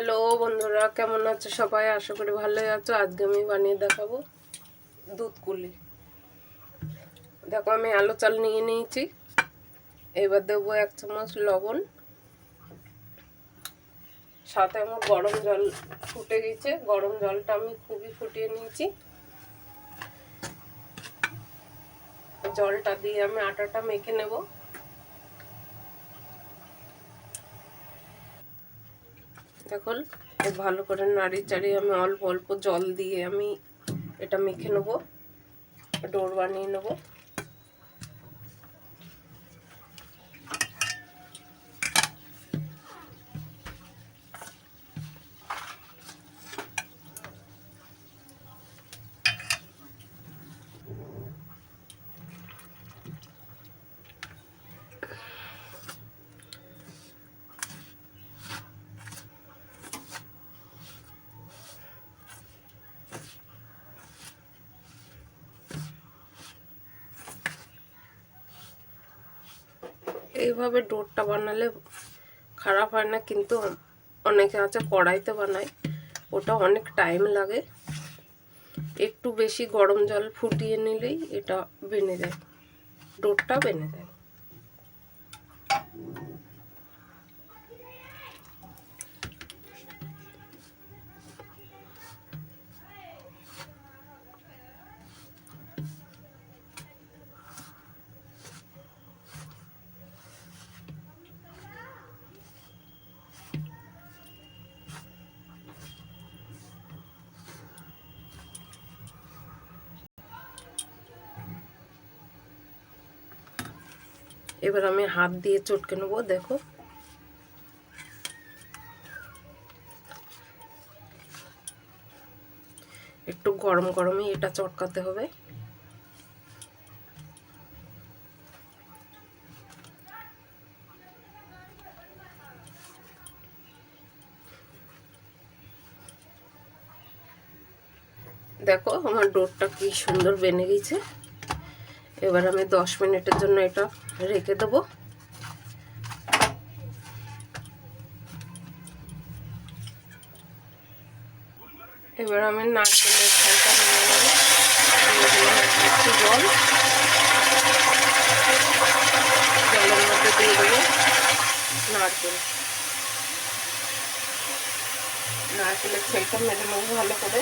Hello বন্ধুরা, কেমন আছো সবাই? আশা করি ভালোই আছো। আজকে আমি বানিয়ে দেখাবো দুধ কুলি। দেখো, আমি আলো চাল নিয়ে নিয়েছি। এবার দেবো এক চামচ লবণ। সাথে আমার গরম জল ফুটে গেছে। গরম জলটা আমি খুবই ফুটিয়ে নিয়েছি। জলটা দিয়ে আমি আটাটা মেখে নেব। খুব ভালো করে নাড়ি চাড়িয়ে আমি অল্প অল্প জল দিয়ে আমি এটা মেখে নেব, ডোর বানিয়ে নেব। এইভাবে ডোরটা বানালে খারাপ হয় না, কিন্তু অনেকে আছে কড়াইতে বানায়, ওটা অনেক টাইম লাগে। একটু বেশি গরম জল ফুটিয়ে নিলেই এটা বেনে যায়। ডোরটা বেনে যায়। এবার আমি হাত দিয়ে চটকে নেব, দেখো। একটু গরম গরমই এটা চটকাতে হবে। দেখো আমার ডোরটা কি সুন্দর বেনে গেছে। এবার আমি দশ মিনিটের জন্য এটা রেখে দেবো। এবার আমি নারকেলের ছালটা নিয়ে জল। জলের মধ্যে দিয়ে দেবো নারকেল। নারকেলের ছেলটা মেরে নেব ভালো করে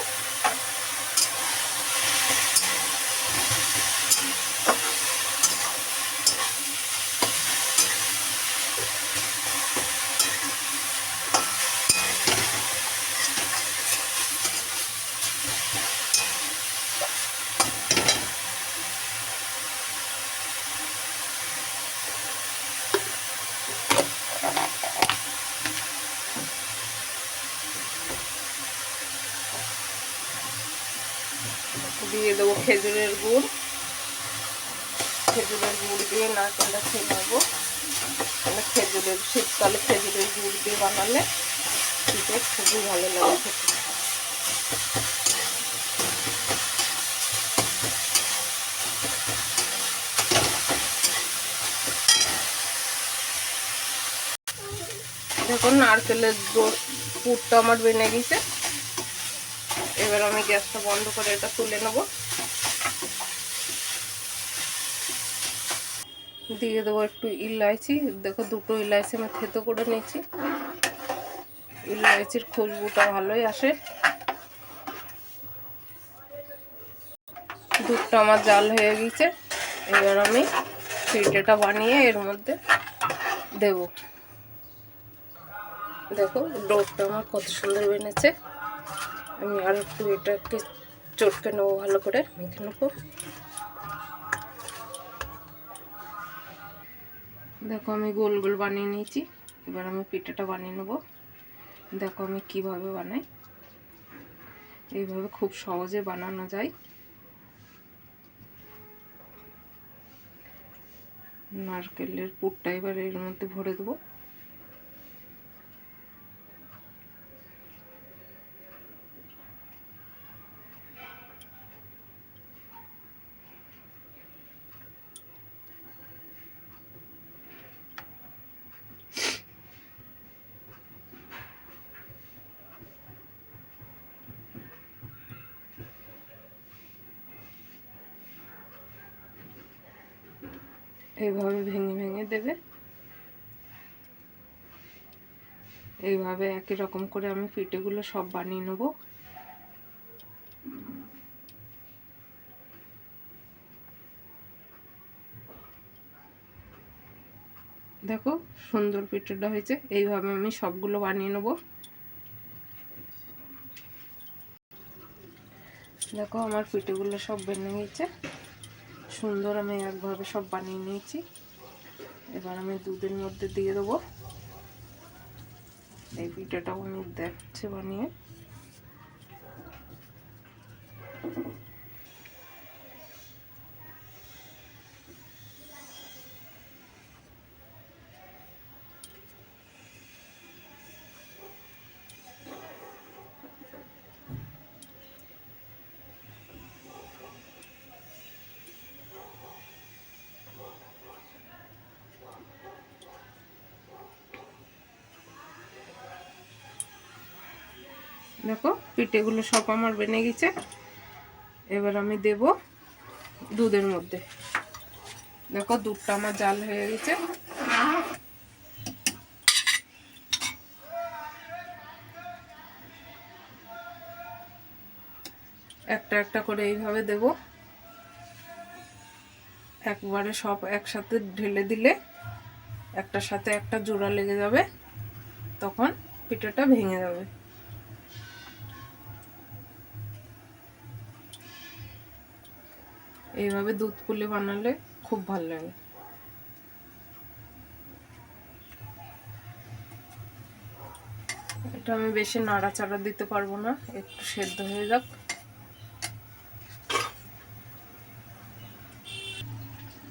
দিয়ে দেবো খেজুরের গুড়। খেজুরের গুড় দিয়ে নারকেলটা ছেলাবো মানে খেজুরের, শীতকালে খেজুরের গুড় দিয়ে বানালে শীতে খুবই ভালো লাগে খেতে। দেখুন নারকেলের পুরটা আমার বেনে গেছে। এবার আমি গ্যাসটা বন্ধ করে এটা তুলে নেব। দিয়ে দেবো একটু ইলাইচি। দেখো দুটো ইলাইচি আমি থেতো করে নিয়েছি। ইলাইচির খুশবুটা ভালোই আসে। দুধটা আমার জাল হয়ে গেছে। এবার আমি পিঠেটা বানিয়ে এর মধ্যে দেব। দেখো, ডোরটা আমার কত সুন্দর বেনেছে। আমি আর একটু এটাকে চটকে নেব ভালো করে, মেখে নেব। দেখো আমি গোল গোল বানিয়ে নিয়েছি। এবার আমি পিঠাটা বানিয়ে নেব। দেখো আমি কীভাবে বানাই। এইভাবে খুব সহজে বানানো যায়। নারকেলের পুরটা এবার এর মধ্যে ভরে দেবো। এইভাবে ভেঙে ভেঙে দেবে। এইভাবে একই রকম করে আমি পিঠেগুলো সব বানিয়ে নেব। দেখো, সুন্দর পিঠেটা হয়েছে। এইভাবে আমি সবগুলো বানিয়ে নেব। দেখো, আমার পিঠেগুলো সব বেনে গেছে। সুন্দর আমি একভাবে সব বানিয়ে নিয়েছি। এবার আমি দুধের মধ্যে দিয়ে দেবো। এই পিঠাটাও আমি দেখছে বানিয়ে। দেখো, পিঠেগুলো সব আমার বেনে গেছে। এবার আমি দেব দুধের মধ্যে। দেখো, দুধটা আমার জাল হয়ে গেছে। একটা একটা করে এইভাবে দেব। একবারে সব একসাথে ঢেলে দিলে একটার সাথে একটা জোড়া লেগে যাবে, তখন পিঠাটা ভেঙে যাবে। এইভাবে দুধ পুলি বানালে খুব ভালো লাগে। এটা আমি বেশি নাড়াচাড়া দিতে পারব না, একটু সেদ্ধ হয়ে যাক।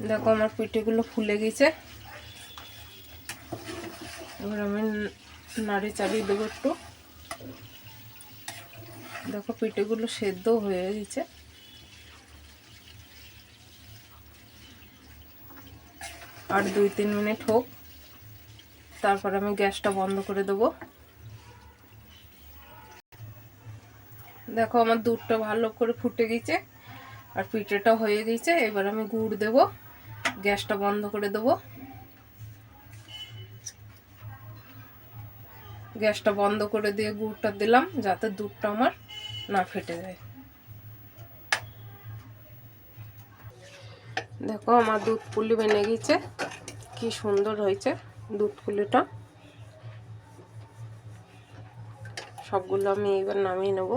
দেখো আমার পিঠেগুলো ফুলে গেছে। এবার আমি নাড়ি চাড়িয়ে দেবো একটু। দেখো পিঠেগুলো সেদ্ধ হয়ে গেছে। আর দুই, তিন মিনিট হোক। তারপর আমি গ্যাসটা বন্ধ করে দেবো। দেখো আমার দুধটা ভালো করে ফুটে গেছে আর পিঠেটা হয়ে গেছে। এবার আমি গুড় দেব। গ্যাসটা বন্ধ করে দেবো। গ্যাসটা বন্ধ করে দিয়ে গুড়টা দিলাম যাতে দুধটা আমার না ফেটে যায়। দেখো আমার দুধ পুলি বেনে গেছে। কি সুন্দর হয়েছে দুধগুলোটা সবগুলো আমি এবার নামিয়ে নেব।